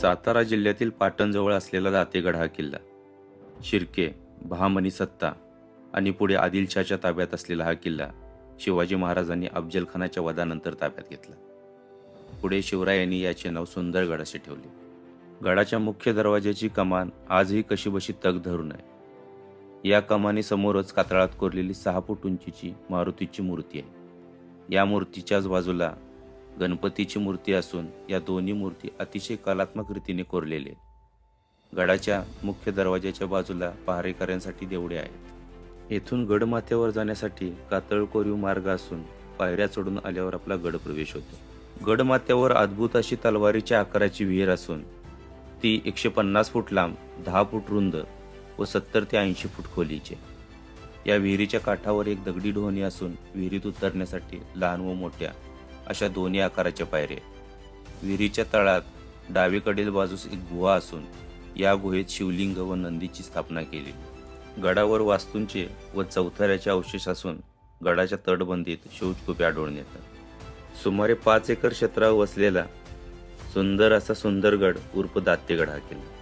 सातारा जिल्ह्यातील पाटणजवळ असलेला दातेगड हा किल्ला. शिर्के बहामनी सत्ता आणि पुढे आदिलशाच्या ताब्यात असलेला हा किल्ला शिवाजी महाराजांनी अफजलखानाच्या वधानंतर ताब्यात घेतला. पुढे शिवरायांनी याचे नाव सुंदरगड असे ठेवले. गडाच्या मुख्य दरवाज्याची कमान आजही कशीबशी तग धरून आहे या कमानी समोरच कातळात कोरलेली सहा फूट उंचीची मारुतीची मूर्ती आहे. या मूर्तीच्याच बाजूला गणपतीची मूर्ती असून या दोन्ही मूर्ती अतिशय कलात्मक रीतीने कोरलेले. गडाच्या मुख्य दरवाजाच्या बाजूला पहारेकऱ्यांसाठी देवडे आहेत. येथून गडमाथ्यावर जाण्यासाठी कातळ कोरीव मार्ग असून पायऱ्या चढून आल्यावर आपला गड प्रवेश होतो. गडमाथ्यावर अद्भुत अशी तलवारीच्या आकाराची विहीर असून ती एकशे पन्नास फूट लांब दहा फूट रुंद व सत्तर ते ऐंशी फूट खोलीची या विहिरीच्या काठावर एक दगडी ढोणी असून विहिरीत उतरण्यासाठी लहान व मोठ्या अशा दोन्ही आकाराच्या पायऱ्या विहिरीच्या तळात डावीकडील बाजूस एक गुहा असून या गुहेत शिवलिंग व नंदीची स्थापना केली. गडावर वास्तूंचे व चौथऱ्याचे अवशेष असून गडाच्या तटबंदीत शौचकुपे आढळून येतात. सुमारे पाच एकर क्षेत्रावर वसलेला सुंदर असा सुंदरगड उर्फ दात्यगड हा किल्ला.